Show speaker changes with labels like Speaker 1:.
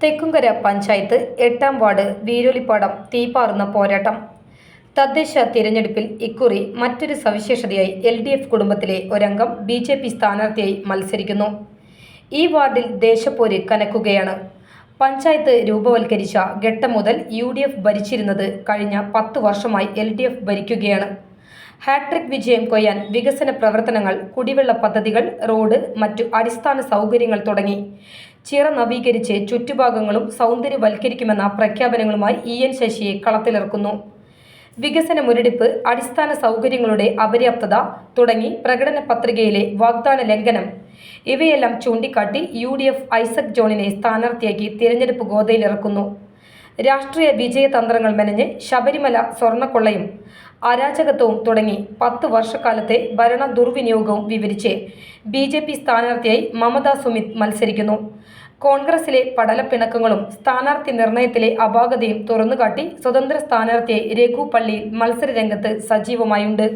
Speaker 1: തെക്കുംകര പഞ്ചായത്ത് എട്ടാം വാർഡ് വീരൊലിപ്പാടം തീപാറുന്ന പോരാട്ടം. തദ്ദേശ തിരഞ്ഞെടുപ്പിൽ ഇക്കുറി മറ്റൊരു സവിശേഷതയായി എൽ ഡി എഫ് കുടുംബത്തിലെ ഒരംഗം ബി ജെ പി സ്ഥാനാർത്ഥിയായി മത്സരിക്കുന്നു. ഈ വാർഡിൽ ദേശപ്പോര് കനക്കുകയാണ്. പഞ്ചായത്ത് രൂപവൽക്കരിച്ച ഘട്ടം മുതൽ യു ഡി എഫ് ഭരിച്ചിരുന്നത് കഴിഞ്ഞ പത്ത് വർഷമായി എൽ ഡി എഫ് ഭരിക്കുകയാണ്. ഹാട്രിക് വിജയം കൊയ്യാൻ വികസന പ്രവർത്തനങ്ങൾ കുടിവെള്ള പദ്ധതികൾ റോഡ് മറ്റു അടിസ്ഥാന സൗകര്യങ്ങൾ തുടങ്ങി ചിറ നവീകരിച്ച് ചുറ്റുഭാഗങ്ങളും സൗന്ദര്യവൽക്കരിക്കുമെന്ന പ്രഖ്യാപനങ്ങളുമായി ഇ എൻ ശശിയെ കളത്തിലിറക്കുന്നു. വികസന മുരടിപ്പ് അടിസ്ഥാന സൗകര്യങ്ങളുടെ അപര്യാപ്തത തുടങ്ങി പ്രകടന പത്രികയിലെ വാഗ്ദാന ലംഘനം. ഇവയെല്ലാം ചൂണ്ടിക്കാട്ടി യു ഡി എഫ് ഐസക് ജോണിനെ സ്ഥാനാർത്ഥിയാക്കി തിരഞ്ഞെടുപ്പ് ഗോതയിലിറക്കുന്നു. രാഷ്ട്രീയ വിജയതന്ത്രങ്ങൾ മെനഞ്ഞ് ശബരിമല സ്വർണക്കൊള്ളയും അരാജകത്വവും തുടങ്ങി പത്ത് വർഷക്കാലത്തെ ഭരണ ദുർവിനിയോഗവും വിവരിച്ച് ബി ജെ പി സ്ഥാനാർത്ഥിയായി മമത സുമിത് മത്സരിക്കുന്നു. കോൺഗ്രസിലെ പടലപ്പിണക്കങ്ങളും സ്ഥാനാർത്ഥി നിർണയത്തിലെ അപാകതയും തുറന്നുകാട്ടി സ്വതന്ത്ര സ്ഥാനാർത്ഥിയെ രഘു പള്ളിയിൽ മത്സരരംഗത്ത് സജീവമായുണ്ട്.